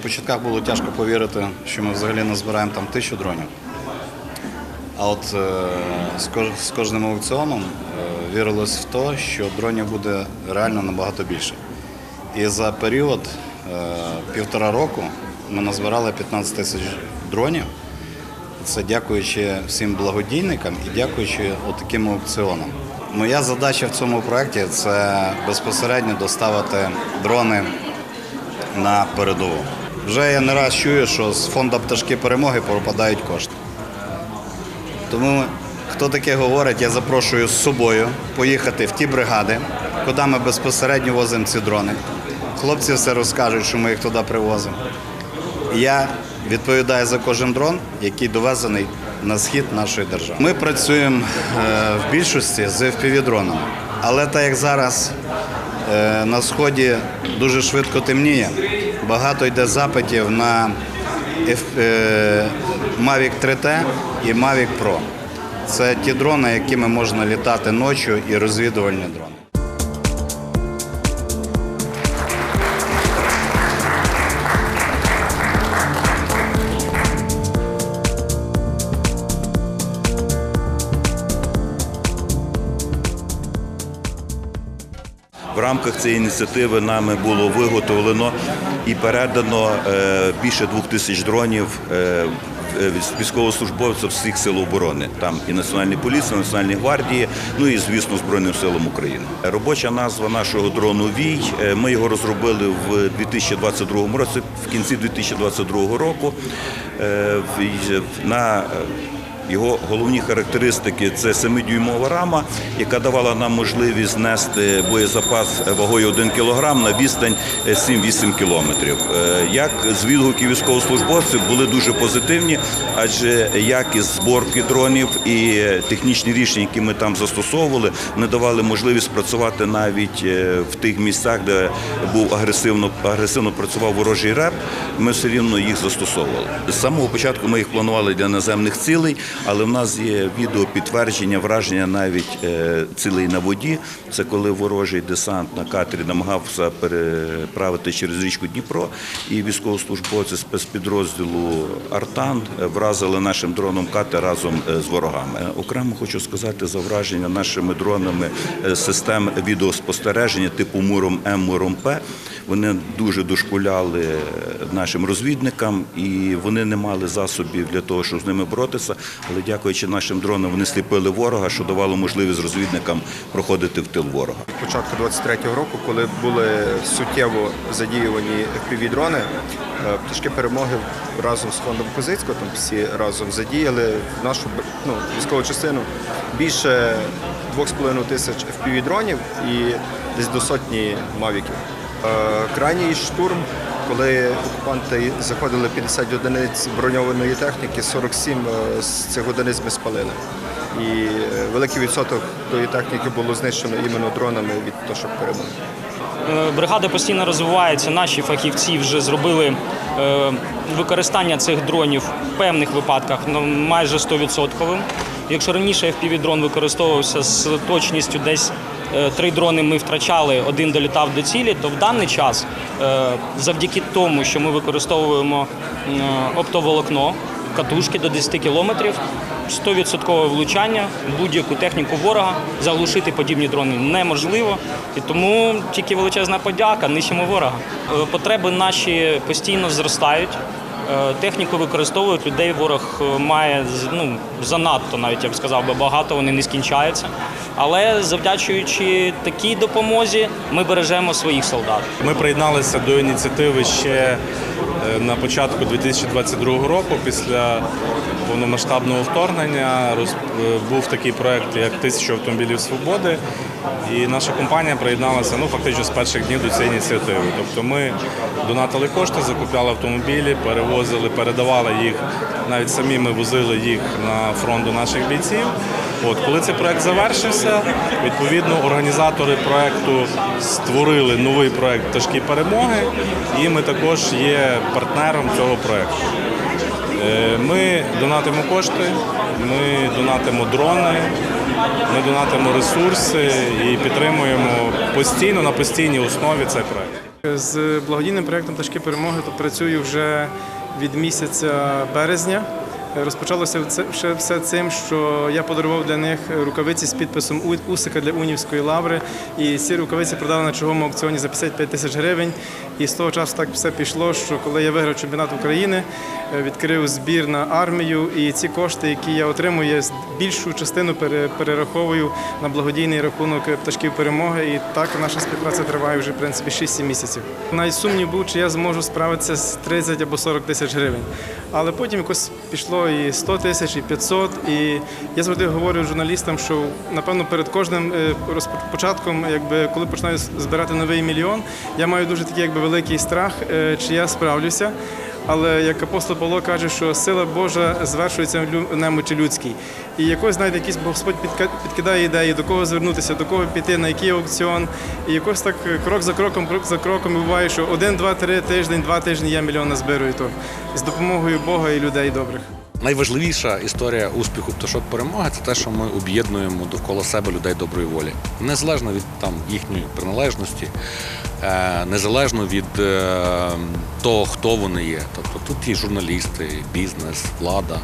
початках було тяжко повірити, що ми взагалі назбираємо там тисячу дронів. А от е, з, кож- з кожним аукціоном е, вірилось в те, що дронів буде реально набагато більше. І за період е, півтора року ми назбирали 15 тисяч дронів. Це дякуючи всім благодійникам і дякуючи таким аукціонам. Моя задача в цьому проєкті це безпосередньо доставити дрони на передову. Вже я не раз чую, що з фонду пташки перемоги пропадають кошти. Тому хто таке говорить, я запрошую з собою поїхати в ті бригади, куди ми безпосередньо возимо ці дрони. Хлопці все розкажуть, що ми їх туди привозимо. Я відповідаю за кожен дрон, який довезений на схід нашої держави. Ми працюємо е, в більшості з FPV-дронами, але так як зараз е, на сході дуже швидко темніє, багато йде запитів на е, Mavic 3T і Mavic Pro. Це ті дрони, якими можна літати ночі і розвідувальні дрони. В рамках цієї ініціативи нами було виготовлено і передано е, більше двох тисяч дронів е, е, військовослужбовців всіх сил оборони. Там і Національної поліції, Національної гвардії, ну і звісно Збройним силам України. Робоча назва нашого дрону Вій. Ми його розробили в 2022 році, в кінці 2022 року. На його головні характеристики це 7-дюймова рама, яка давала нам можливість нести боєзапас вагою 1 кг на відстань 7-8 кілометрів. Е, Як з відгуків військовослужбовців були дуже позитивні, адже якість зборки дронів і технічні рішення, які ми там застосовували, не давали можливість працювати навіть е, в тих місцях, де був агресивно агресивно працював ворожий реп. Ми все рівно їх застосовували. З самого початку ми їх планували для наземних цілей, але в нас є відео підтвердження враження навіть е, цілей на воді. Це коли ворожий десант на катері намагався переправити через річку Дніпро, і військовослужбовці спецпідрозділу Артан вразили нашим дроном катер разом е, з ворогами. Е, Окремо хочу сказати за враження нашими дронами систем відеоспостереження типу Муром М, Муром П. Вони дуже дошкуляли нашим розвідникам, і вони не мали засобів для того, щоб з ними боротися. Але дякуючи нашим дронам, вони сліпили ворога, що давало можливість розвідникам проходити в тил ворога. Від початку 23-го року, коли були суттєво задіювані FPV-дрони, е, пташки перемоги разом з фондом Козицького, там всі разом задіяли нашу ну, військову частину більше 2,5 тисяч FPV-дронів і десь до сотні мавіків. Е, Крайній штурм, коли окупанти заходили 50 одиниць броньованої техніки, 47 е, з цих одиниць ми спалили. І е, великий відсоток тої техніки було знищено іменно дронами від пташок перемоги. Е, Бригада постійно розвивається. Наші фахівці вже зробили використання цих дронів в певних випадках ну, майже 100%. Якщо раніше FPV-дрон використовувався з точністю десь три дрони ми втрачали, один долітав до цілі, то в даний час, е, завдяки тому, що ми використовуємо оптоволокно, катушки до 10 кілометрів, 100% влучання будь-яку техніку ворога заглушити подібні дрони неможливо. І тому тільки величезна подяка, нищимо ворога. Е, Потреби наші постійно зростають. Е, Техніку використовують, людей ворог е, має ну, занадто, навіть я б сказав би, багато, вони не скінчаються. Але завдячуючи такій допомозі, ми бережемо своїх солдат. Ми приєдналися до ініціативи ще на початку 2022 року. Після повномасштабного вторгнення е, був такий проект, як тисячу автомобілів свободи. І наша компанія приєдналася ну фактично з перших днів до цієї ініціативи. Тобто ми донатили кошти, закупляли автомобілі, перевозили, передавали їх. Навіть самі ми возили їх на фронт до наших бійців. От коли цей проект завершився, відповідно організатори проекту створили новий проект Ташки перемоги, і ми також є партнером цього проекту. Е, Ми донатимо кошти, ми донатимо дрони, ми донатимо ресурси і підтримуємо постійно на постійній основі цей проект. З благодійним проєктом Пташки перемоги працюю вже від місяця березня. Розпочалося це все цим, що я подарував для них рукавиці з підписом Усика для Унівської лаври. І ці рукавиці продали на черговому аукціоні за 55 тисяч гривень. І з того часу так все пішло, що коли я виграв чемпіонат України, е, відкрив збір на армію, і ці кошти, які я отримую, я більшу частину перераховую на благодійний рахунок пташків перемоги. І так наша співпраця триває вже в принципі 6-7 місяців. Навіть сумнів був, чи я зможу справитися з 30 або 40 тисяч гривень. Але потім якось пішло і 100 тисяч, і 500. І я завжди говорю журналістам, що напевно перед кожним е, початком, якби коли починаю збирати новий мільйон, я маю дуже такий якби великий страх, е, чи я справлюся. Але як апостол Павло каже, що сила Божа звершується в немочі людській. І якось знаєте, якийсь Господь підкидає ідеї, до кого звернутися, до кого піти, на який аукціон. І якось так е, крок за кроком, крок за кроком буває, що один, два, три тиждень, два тижні я мільйон назбирую то з допомогою Бога і людей добрих. Найважливіша історія успіху пташок перемоги це те, що ми об'єднуємо довкола себе людей доброї волі, незалежно від там їхньої приналежності, е, незалежно від е, того, хто вони є. Тобто тут є журналісти, бізнес, влада.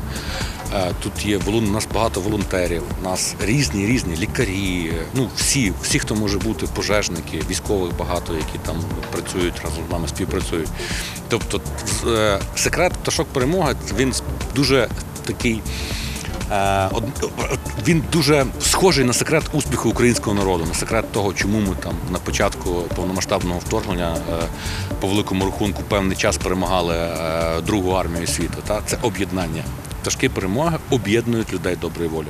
Е, Тут є у нас багато волонтерів, у нас різні різні лікарі. Ну всі, всі, хто може бути, пожежники, військових багато, які там працюють разом з нами, співпрацюють. Тобто, е, секрет пташок перемоги він дуже такий. е, Він дуже схожий на секрет успіху українського народу, на секрет того, чому ми там на початку повномасштабного вторгнення по великому рахунку певний час перемагали Другу армію світу. Це об'єднання. Пташки перемоги об'єднують людей доброї волі.